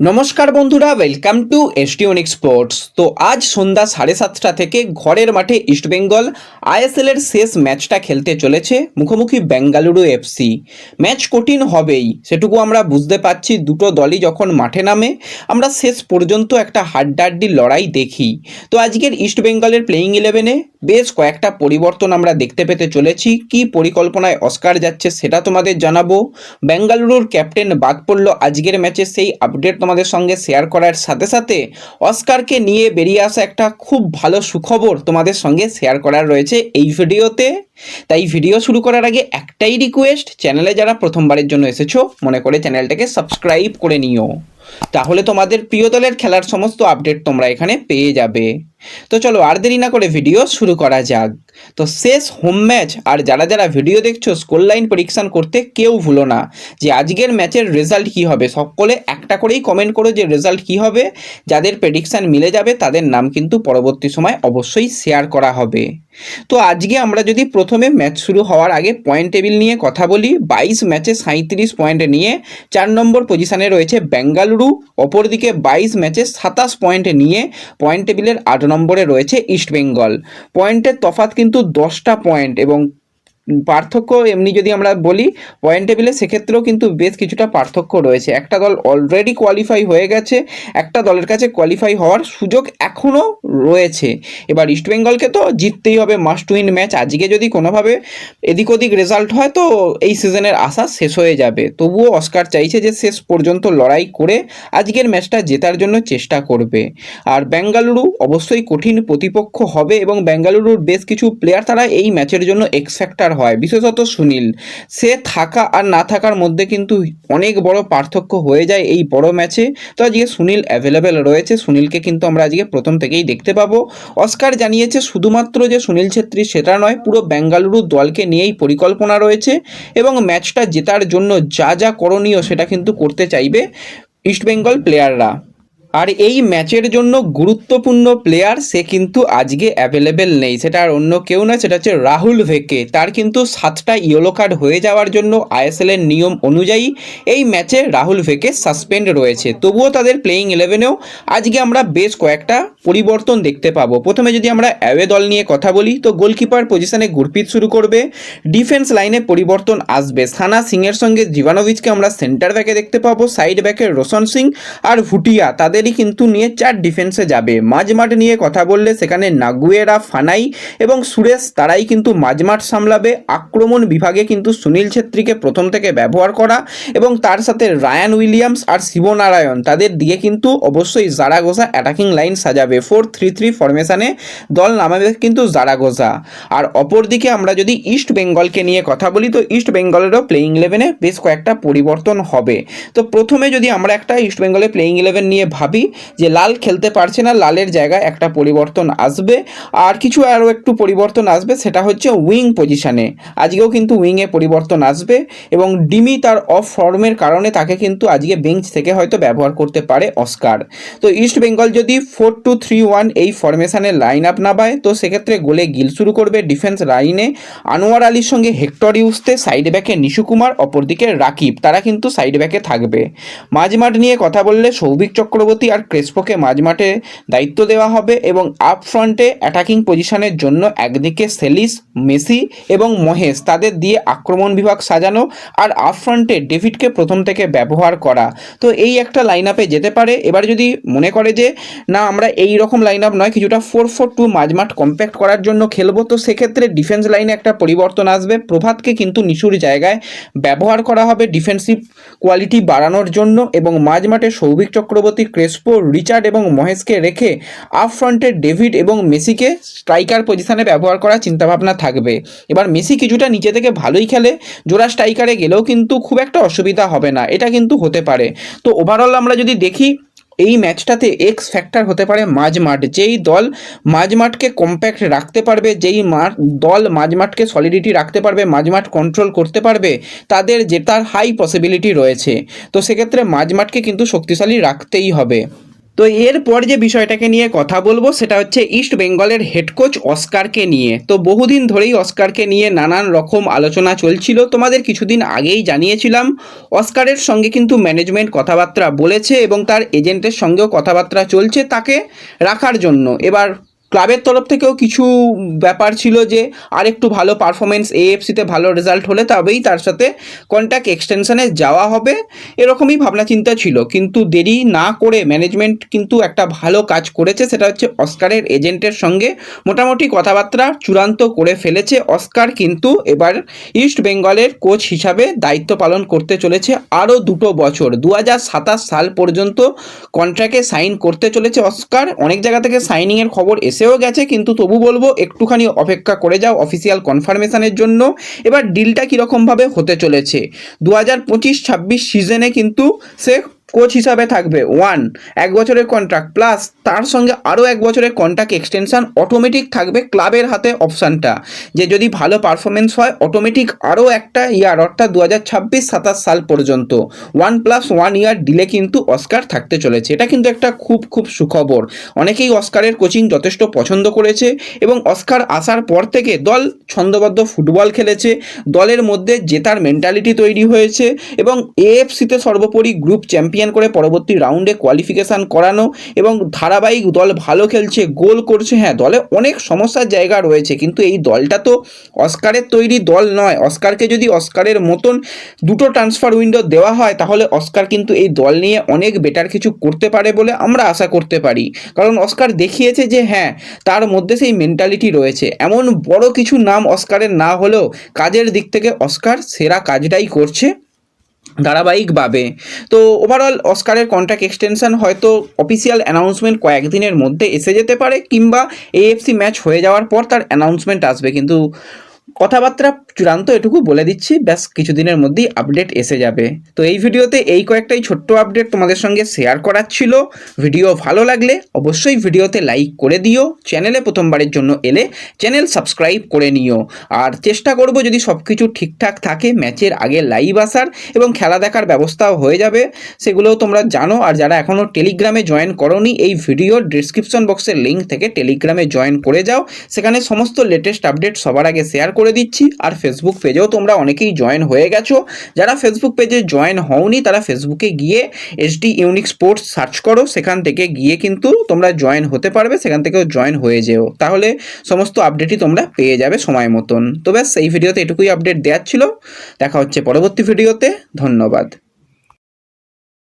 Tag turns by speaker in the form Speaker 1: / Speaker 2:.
Speaker 1: নমস্কার বন্ধুরা welcome to এসটিওনিক sports তো আজ সন্ধ্যা সাড়ে সাতটা থেকে ঘরের মাঠে ইস্টবেঙ্গল আইএসএল এর শেষ ম্যাচটা খেলতে চলেছে মুখোমুখি বেঙ্গালুরু এফসি ম্যাচ কঠিন হবেই, সেটুকু আমরা বুঝতে পারছি দুটো দলই যখন মাঠে নামে, আমরা শেষ পর্যন্ত একটা হাড্ডাহাড্ডি লড়াই দেখি। তো আজকের ইস্টবেঙ্গলের প্লেয়িং ইলেভেনে বেশ কয়েকটা পরিবর্তন আমরা দেখতে পেতে চলেছি। কি পরিকল্পনায় অস্কার যাচ্ছে সেটা তোমাদের জানাব। বেঙ্গালুরুর ক্যাপ্টেন বাদ পড়ল আজকের ম্যাচে, সেই আপডেট তোমাদের সঙ্গে শেয়ার করার সাথে সাথে অস্কারকে নিয়ে বেরিয়ে আসা একটা খুব ভালো সুখবর তোমাদের সঙ্গে শেয়ার করার রয়েছে এই ভিডিওতে। তাই ভিডিও শুরু করার আগে একটাই রিকোয়েস্ট চ্যানেলে যারা প্রথমবারের জন্য এসেছ, মনে করে চ্যানেলটাকে সাবস্ক্রাইব করে নিও। তাহলে তোমাদের প্রিয় দলের খেলার সমস্ত আপডেট তোমরা এখানে পেয়ে যাবে। তো চলো আর দেরি না করে ভিডিও শুরু করা যাক। তো শেষ হোম ম্যাচ আর যারা যারা ভিডিও দেখছ স্কোর লাইন পরীক্ষণ করতে কেউ ভুলো না যে আজকের ম্যাচের রেজাল্ট কি হবে, সকলে একটা করেই কমেন্ট করো যে রেজাল্ট কি হবে। যাদের প্রেডিকশান মিলে যাবে, তাদের নাম কিন্তু পরবর্তী সময় অবশ্যই শেয়ার করা হবে। তো আজকে আমরা যদি প্রথমে ম্যাচ শুরু হওয়ার আগে পয়েন্ট টেবিল নিয়ে কথা বলি, বাইশ ম্যাচে সাঁত্রিশ পয়েন্ট নিয়ে, চার নম্বর পজিশানে রয়েছে বেঙ্গালুরু, অপরদিকে বাইশ ম্যাচে সাতাশ পয়েন্ট নিয়ে পয়েন্ট টেবিলের আট নম্বরে রয়েছে ইস্টবেঙ্গল। পয়েন্টের তফাত কিন্তু দশটা পয়েন্ট এবং পার্থক্য এমনি যদি আমরা বলি পয়েন্ট টেবিলে সেক্ষেত্রেও কিন্তু বেশ কিছুটা পার্থক্য রয়েছে। একটা দল অলরেডি কোয়ালিফাই হয়ে গেছে, একটা দলের কাছে কোয়ালিফাই হওয়ার সুযোগ এখনও রয়েছে। এবার ইস্টবেঙ্গলকে তো জিততেই হবে মাস্ট উইন ম্যাচ আজকে যদি কোনোভাবে এদিক ওদিক রেজাল্ট হয় তো এই সিজনের আশা শেষ হয়ে যাবে। তবুও অস্কার চাইছে যে শেষ পর্যন্ত লড়াই করে আজকের ম্যাচটা জেতার জন্য চেষ্টা করবে। আর বেঙ্গালুরু অবশ্যই কঠিন প্রতিপক্ষ হবে এবং বেঙ্গালুরুর বেশ কিছু প্লেয়ার তারা এই ম্যাচের জন্য এক্স ফ্যাক্টর হয়। বিশেষত সুনীল, সে থাকা আর না থাকার মধ্যে কিন্তু অনেক বড় পার্থক্য হয়ে যায় এই বড় ম্যাচে তো আজকে সুনীল অ্যাভেলেবেল রয়েছে। সুনীলকে কিন্তু আমরা আজকে প্রথম থেকেই দেখতে পাবো। অস্কার জানিয়েছে শুধুমাত্র যে সুনীল ছেত্রী সেটা নয়, পুরো বেঙ্গালুরু দলকে নিয়েই পরিকল্পনা রয়েছে এবং ম্যাচটা জেতার জন্য যা যা করণীয় সেটা কিন্তু করতে চাইবে ইস্টবেঙ্গল প্লেয়াররা আর এই ম্যাচের জন্য গুরুত্বপূর্ণ প্লেয়ার সে কিন্তু আজকে অ্যাভেলেবেল নেই। সেটা আর অন্য কেউ না সেটা হচ্ছে রাহুল ভেকে তার কিন্তু সাতটা ইয়েলো কার্ড হয়ে যাওয়ার জন্য আইএসএল এর নিয়ম অনুযায়ী এই ম্যাচে রাহুল ভেকে সাসপেন্ড রয়েছে। তবুও তাদের প্লেয়িং ইলেভেনেও আজকে আমরা বেশ কয়েকটা পরিবর্তন দেখতে পাবো। প্রথমে যদি আমরা অ্যাওয়ে দল নিয়ে কথা বলি, তো গোলকিপার পজিশনে গুরপিত শুরু করবে। ডিফেন্স লাইনে পরিবর্তন আসবে। সানা সিংয়ের সঙ্গে জিভানোভিচকে আমরা সেন্টার ব্যাকে দেখতে পাবো সাইড ব্যাকে রোশন সিং আর ভুটিয়া। তাদেরই কিন্তু নিয়ে চার ডিফেন্সে যাবে। মাঝমাঠ নিয়ে কথা বললে সেখানে নাগুয়েরা ফানাই এবং সুরেশ তারাই কিন্তু মাঝমাঠ সামলাবে। আক্রমণ বিভাগে কিন্তু সুনীল ছেত্রীকে প্রথম থেকে ব্যবহার করা এবং তার সাথে রায়ান উইলিয়ামস আর শিবনারায়ণ তাদের দিয়ে কিন্তু অবশ্যই জারাগোসা অ্যাটাকিং লাইন সাজাবে। ফোর থ্রি থ্রি ফরমেশনে দল নামাবে কিন্তু জারাগোসা আর অপরদিকে আমরা যদি ইস্ট বেঙ্গলকে নিয়ে কথা বলি, তো ইস্ট বেঙ্গলেরও প্লেয়িং ইলেভেনে বেশ কয়েকটা পরিবর্তন হবে। তো প্রথমে যদি আমরা একটা ইস্ট বেঙ্গলের প্লেয়িং ইলেভেন নিয়ে ভাবি যে লাল খেলতে পারছে না, লালের জায়গায় একটা পরিবর্তন আসবে। আর কিছু আরও একটু পরিবর্তন আসবে, সেটা হচ্ছে উইং পজিশানে আজকেও কিন্তু উইংয়ে পরিবর্তন আসবে এবং ডিমি তার অফ ফর্মের কারণে তাকে কিন্তু আজকে বেঞ্চ থেকে হয়তো ব্যবহার করতে পারে অস্কার তো ইস্ট বেঙ্গল যদি ফোর টু থ্রি ওয়ান এই ফরমেশানে লাইন আপ নামায় তো সেক্ষেত্রে গোলে গিল শুরু করবে ডিফেন্স লাইনে আনোয়ার আলীর সঙ্গে হেক্টর ইউসতে সাইড ব্যাকে নিশু কুমার, অপরদিকে রাকিব, তারা কিন্তু সাইড ব্যাকে থাকবে। মাঝমাঠ নিয়ে কথা বললে সৌভিক চক্রবর্তী আর ক্রেসপোকে মাঝমাঠে দায়িত্ব দেওয়া হবে এবং আপ ফ্রন্টে অ্যাটাকিং পজিশনের জন্য একদিকে সেলিস, মেসি এবং মহেশ তাদের দিয়ে আক্রমণ বিভাগ সাজানো আর আপ ফ্রন্টে ডেভিডকে প্রথম থেকে ব্যবহার করা। তো এই একটা লাইন আপে যেতে পারে। এবার যদি মনে করে যে, না, আমরা এই রকম লাইন আপ নয়, কিছুটা ফোর ফোর টু মাঝমাঠ কম্প্যাক্ট করার জন্য খেলব, তো সেক্ষেত্রে ডিফেন্স লাইনে একটা পরিবর্তন আসবে। প্রভাতকে কিন্তু নিশুর জায়গায় ব্যবহার করা হবে ডিফেন্সিভ কোয়ালিটি বাড়ানোর জন্য এবং মাঝমাঠে সৌভিক চক্রবর্তী ক্রেসপো রিচার্ড এবং মহেশকে রেখে আপ ফ্রন্টে ডেভিড এবং মেসিকে স্ট্রাইকার পজিশনে ব্যবহার করার চিন্তাভাবনা থাকবে। এবার মেসি কিছুটা নিচে থেকে ভালোই খেলে, জোড়া স্ট্রাইকারে গেলেও কিন্তু খুব একটা অসুবিধা হবে না, এটা কিন্তু হতে পারে। তো ওভারঅল আমরা যদি দেখি এই ম্যাচটাতে এক্স ফ্যাক্টর হতে পারে মাঝমাঠ। যেই দল মাঝমাঠকে কম্প্যাক্ট রাখতে পারবে, যেই দল মাঝমাঠকে সলিডিটি রাখতে পারবে, মাঝমাঠ কন্ট্রোল করতে পারবে, তাদের জেতার হাই পসিবিলিটি রয়েছে। তো সেক্ষেত্রে মাঝমাঠকে কিন্তু শক্তিশালী রাখতেই হবে। তো এরপর যে বিষয়টাকে নিয়ে কথা বলব, সেটা হচ্ছে ইস্ট বেঙ্গলের হেড কোচ অস্কারকে নিয়ে। তো বহুদিন ধরেই অস্কারকে নিয়ে নানান রকম আলোচনা চলছিল। তোমাদের কিছুদিন আগেই জানিয়েছিলাম, অস্কারের সঙ্গে কিন্তু ম্যানেজমেন্ট কথাবার্তা বলেছে এবং তার এজেন্টের সঙ্গেও কথাবার্তা চলছে তাকে রাখার জন্য। এবার ক্লাবের তরফ থেকেও কিছু ব্যাপার ছিল যে আরেকটু ভালো পারফরমেন্স এএফসিতে ভালো রেজাল্ট হলে তবেই তার সাথে কন্ট্যাক্ট এক্সটেনশনে যাওয়া হবে, এরকমই ভাবনা চিন্তা ছিল। কিন্তু দেরি না করে ম্যানেজমেন্ট কিন্তু একটা ভালো কাজ করেছে, সেটা হচ্ছে অস্কারের এজেন্টের সঙ্গে মোটামুটি কথাবার্তা চূড়ান্ত করে ফেলেছে। অস্কার কিন্তু এবার ইস্ট বেঙ্গলের কোচ হিসাবে দায়িত্ব পালন করতে চলেছে আরও দুটো বছর। দু হাজার সাতাশ সাল পর্যন্ত কন্ট্রাক্টে সাইন করতে চলেছে অস্কার। অনেক জায়গা থেকে সাইনিংয়ের খবর এসেও গেছে, কিন্তু তবু বলব একটুখানি অপেক্ষা করে যাও অফিসিয়াল কনফার্মেশনের জন্য। এবার ডিলটা কীরকমভাবে হতে চলেছে? দু হাজার পঁচিশ ছাব্বিশ সিজনে কিন্তু সে কোচ হিসাবে থাকবে। ওয়ান এক বছরের কন্ট্রাক্ট প্লাস তার সঙ্গে আরও এক বছরের কন্ট্রাক্ট এক্সটেনশন অটোমেটিক থাকবে ক্লাবের হাতে অপশানটা যে যদি ভালো পারফরমেন্স হয় অটোমেটিক আরও একটা ইয়ার অর্থাৎ দু হাজার ছাব্বিশ, সাতাশ সাল পর্যন্ত। One plus one year delay কিন্তু অস্কার থাকতে চলেছে। এটা কিন্তু একটা খুব খুব সুখবর। অনেকেই অস্কারের কোচিং যথেষ্ট পছন্দ করেছে এবং অস্কার আসার পর থেকে দল ছন্দবদ্ধ ফুটবল খেলেছে। দলের মধ্যে জেতার মেন্টালিটি তৈরি হয়েছে এবং এএফসিতে সর্বোপরি গ্রুপ চ্যাম্পিয়ন করে পরবর্তী রাউন্ডে কোয়ালিফিকেশান করানো এবং ধারাবাহিক দল ভালো খেলছে, গোল করছে হ্যাঁ দলে অনেক সমস্যার জায়গা রয়েছে, কিন্তু এই দলটা তো অস্কারের তৈরি দল নয়। অস্কারকে যদি অস্কারের মতন দুটো ট্রান্সফার উইন্ডো দেওয়া হয়, তাহলে অস্কার কিন্তু এই দল নিয়ে অনেক বেটার কিছু করতে পারে বলে আমরা আশা করতে পারি। কারণ অস্কার দেখিয়েছে যে হ্যাঁ তার মধ্যে সেই মেন্টালিটি রয়েছে। এমন বড় কিছু নাম অস্কারের না হলেও কাজের দিক থেকে অস্কার সেরা কাজটাই করছে। ধারাবাহিকভাবে। তো ওভারঅল অস্কারের কন্ট্রাক্ট এক্সটেনশন হয়তো অফিসিয়াল অ্যানাউন্সমেন্ট কয়েকদিনের মধ্যে এসে যেতে পারে, কিংবা এএফসি ম্যাচ হয়ে যাওয়ার পর তার অ্যানাউন্সমেন্ট আসবে। কিন্তু কথাবার্তা চূড়ান্ত এটুকু বলে দিচ্ছি, ব্যাস কিছুদিনের মধ্যেই আপডেট এসে যাবে। তো এই ভিডিওতে এই কয়েকটাই ছোট্ট আপডেট তোমাদের সঙ্গে শেয়ার করার ছিল। ভিডিও ভালো লাগলে অবশ্যই ভিডিওতে লাইক করে দিও। চ্যানেলে প্রথমবারের জন্য এলে চ্যানেল সাবস্ক্রাইব করে নিও। আর চেষ্টা করব যদি সব কিছু ঠিকঠাক থাকে ম্যাচের আগে লাইভ আসার এবং খেলা দেখার ব্যবস্থাও হয়ে যাবে, সেগুলোও তোমরা জানো। আর যারা এখনও টেলিগ্রামে জয়েন করনি, এই ভিডিওর ডিসক্রিপশন বক্সের লিঙ্ক থেকে টেলিগ্রামে জয়েন করে যাও। সেখানে সমস্ত লেটেস্ট আপডেট সবার আগে শেয়ার করে দিচ্ছি। আর ফেসবুক পেজেও তোমরা অনেকেই জয়েন হয়ে গেছো। যারা ফেসবুক পেজে জয়েন হওনি, তারা ফেসবুকে গিয়ে এসডি ইউনিক স্পোর্টস সার্চ করো। সেখান থেকে গিয়ে কিন্তু তোমরা জয়েন হতে পারবে, সেখান থেকেও জয়েন হয়ে যেও। তাহলে সমস্ত আপডেটই তোমরা পেয়ে যাবে সময় মতন। তো ব্যাস, এই ভিডিওতে এটুকুই আপডেট দেওয়ার ছিল। দেখা হচ্ছে পরবর্তী ভিডিওতে ধন্যবাদ।